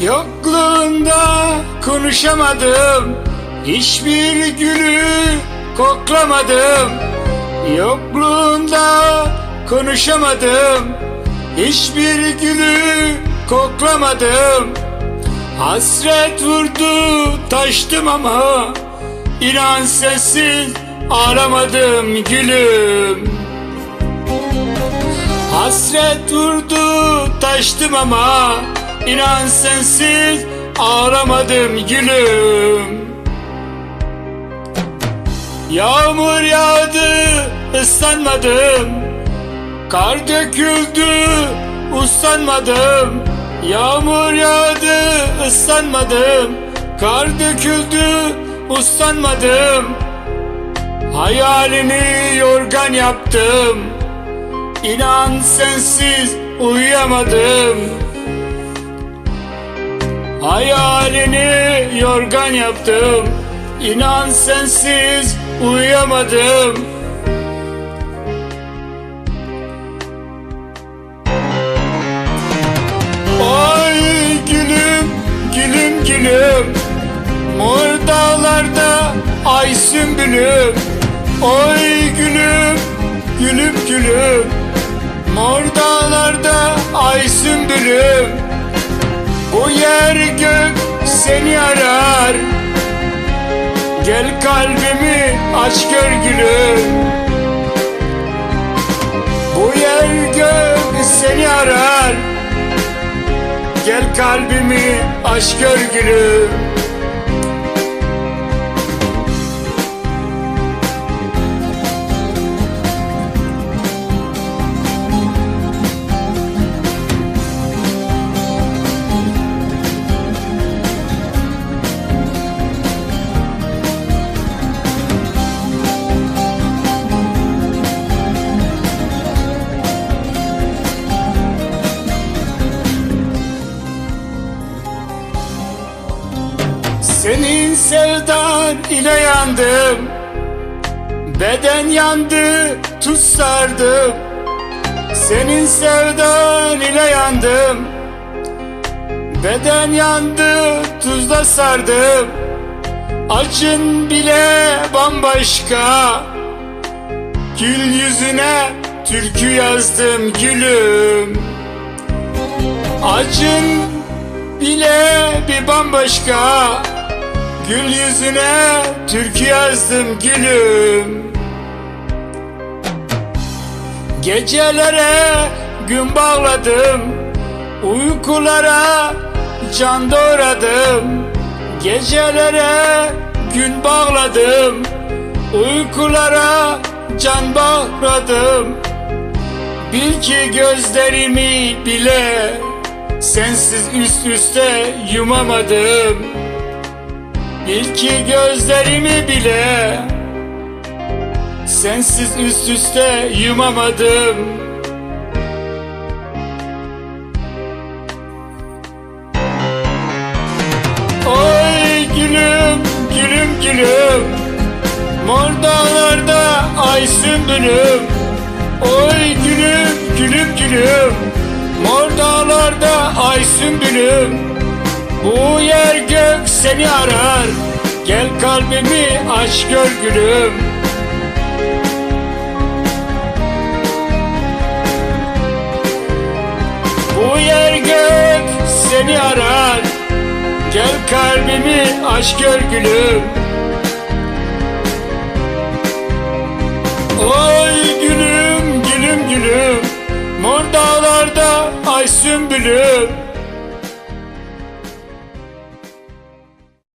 Yokluğunda konuşamadım. Hiçbir gülü koklamadım. Yokluğunda konuşamadım. Hiçbir gülü koklamadım. Hasret vurdu taştım ama İnan sensiz ağlamadım gülüm. Hasret vurdu taştım ama inan sensiz ağlamadım gülüm. Yağmur yağdı ıslanmadım. Kar döküldü uslanmadım Yağmur yağdı ıslanmadım. Kar döküldü uslanmadım Hayalini yorgan yaptım. İnan sensiz uyuyamadım Hayalini yorgan yaptım. İnan sensiz uyuyamadım. Ay gülüm, gülüm gülüm. Mor dağlarda ay sümbülüm. Oy gülüm, gülüm gülüm. Mor dağlarda ay sümbülüm Bu yer gök seni arar. Gel kalbimi aç gör gülüm. Bu yer gök seni arar. Gel kalbimi aç gör gülüm Senin sevdan ile yandım. Beden yandı tuz sardım. Senin sevdan ile yandım. Beden yandı tuzla sardım. Acın bile bambaşka. Gül yüzüne türkü yazdım gülüm. Acın bile bir bambaşka Gül yüzüne türkü yazdım gülüm. Gecelere gün bağladım Uykulara can doğradım. Gecelere gün bağladım Uykulara can bağladım. Bil ki gözlerimi bile Sensiz üst üste yumamadım Bil ki gözlerimi bile Sensiz üst üste yumamadım. Oy gülüm, gülüm gülüm. Mor dağlarda ay sümbülüm. Oy gülüm, gülüm gülüm. Mor dağlarda ay sümbülüm Bu yer gök seni arar. Gel kalbimi aç gör gülüm. Bu yer gök seni arar. Gel kalbimi aç gör gülüm. Oy gülüm gülüm gülüm. Mor dağlarda ay sümbülüm